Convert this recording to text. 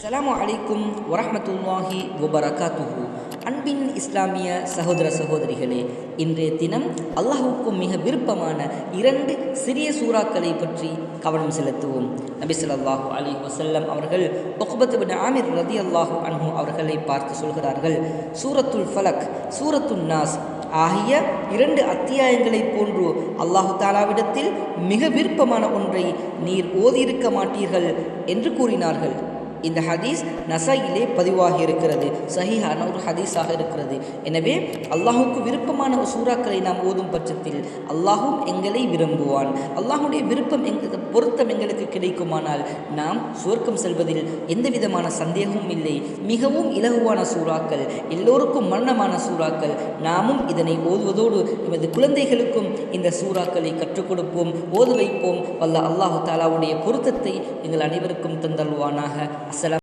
அஸ்ஸலாமு அலைக்கும் வரஹ்மத்துல்லாஹி வபரகாத்துஹு. அன்பின் இஸ்லாமிய சகோதர சகோதரிகளே இன்றைய தினம் அல்லாஹுக்கும் மிக விருப்பமான இரண்டு சிறிய சூறாக்களை பற்றி கவனம் செலுத்துவோம். நபி சொல்லாஹு அலி வசல்லம் அவர்கள் உக்பத் பின் ஆமிர் ரதியல்லாஹு அன்ஹு அவர்களை பார்த்து சொல்கிறார்கள் சூரத்துல் ஃபலக் சூரத்துல் நாஸ் ஆகிய இரண்டு அத்தியாயங்களை போன்று அல்லாஹு தாலாவிடத்தில் மிக விருப்பமான ஒன்றை நீர் ஓதியிருக்க மாட்டீர்கள் என்று கூறினார்கள். இந்த ஹதீஸ் நசையிலே பதிவாகி இருக்கிறது சஹிஹான ஒரு ஹதீஸாக இருக்கிறது. எனவே அல்லாஹுக்கு விருப்பமான ஒரு சூறாக்களை நாம் ஓதும் பட்சத்தில் அல்லாஹும் எங்களை விரும்புவான். அல்லாஹுடைய விருப்பம் எங்களுக்கு பொருத்தம் எங்களுக்கு கிடைக்குமானால் நாம் சுவர்க்கம் செல்வதில் எந்த விதமான சந்தேகமும் இல்லை. மிகவும் இலகுவான சூறாக்கள் எல்லோருக்கும் மரணமான சூறாக்கள். நாமும் இதனை ஓதுவதோடு எமது குழந்தைகளுக்கும் இந்த சூறாக்களை கற்றுக் கொடுப்போம் ஓது வைப்போம். வல்ல அல்லாஹு தாலாவுடைய பொருத்தத்தை எங்கள் அனைவருக்கும் தந்தல்வானாக আসসালাম